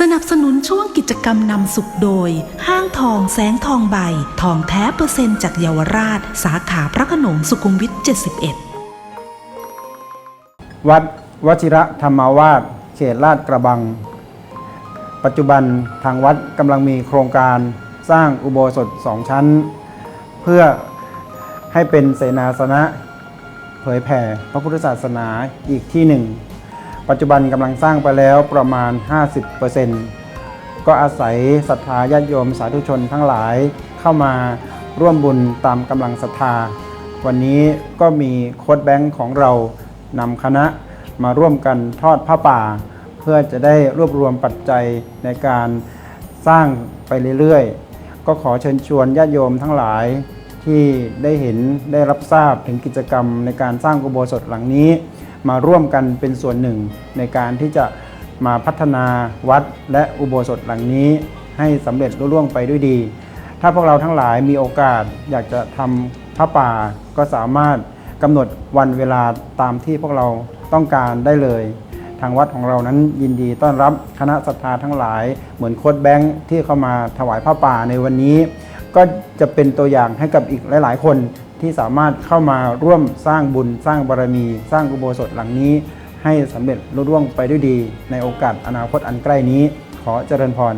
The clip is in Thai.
สนับสนุนช่วงกิจกรรมนำสุขโดย ห้างทองแสงทองใบ ทองแท้เปอร์เซ็นต์จากเยาวราช สาขาพระขนงสุขุมวิท 71 วัดวชิระธรรมาวาสเขตลาดกระบัง ปัจจุบันทางวัดกำลังมีโครงการสร้างอุโบสถสองชั้น เพื่อให้เป็นเสนาสนะ เผยแผ่พระพุทธศาสนาอีกที่หนึ่ง ปัจจุบันกำลังสร้างไปแล้วประมาณ 50%ก็อาศัยศรัทธาญาติโยมสาธุชนทั้งหลายเข้ามาร่วมบุญตามกำลังศรัทธา วันนี้ก็มีโค้ดแบงค์ของเรานำคณะมาร่วมกันทอดผ้าป่า เพื่อจะได้รวบรวมปัจจัยในการสร้างไปเรื่อยๆ ก็ขอเชิญชวนญาติโยมทั้งหลายที่ได้เห็นได้รับทราบถึงกิจกรรมในการสร้างอุโบสถหลังนี้ มาร่วมกันเป็นส่วนหนึ่งในการที่จะมาพัฒนาวัดและอุโบสถหลังนี้ ให้สำเร็จรุ่ร่วงไปด้วยดี ถ้าพวกเราทั้งหลายมีโอกาสอยากจะทำพระป่าก็สามารถกำหนดวันเวลาตามที่พวกเราต้องการได้เลย ทางวัดของเรานั้นยินดีต้อนรับคณะศรัทธาทั้งหลาย เหมือนโค้ดแบงค์ที่เข้ามาถวายผ้าป่าในวันนี้ ก็จะเป็นตัวอย่างให้กับอีกหลาย ๆ คน ที่สามารถเข้ามาร่วมสร้างบุญสร้างบารมี สร้างอุโบสถหลังนี้ ให้สำเร็จรุ่ร่วงไปด้วยดี ในโอกาสอนาคตอันใกล้นี้ ขอเจริญพร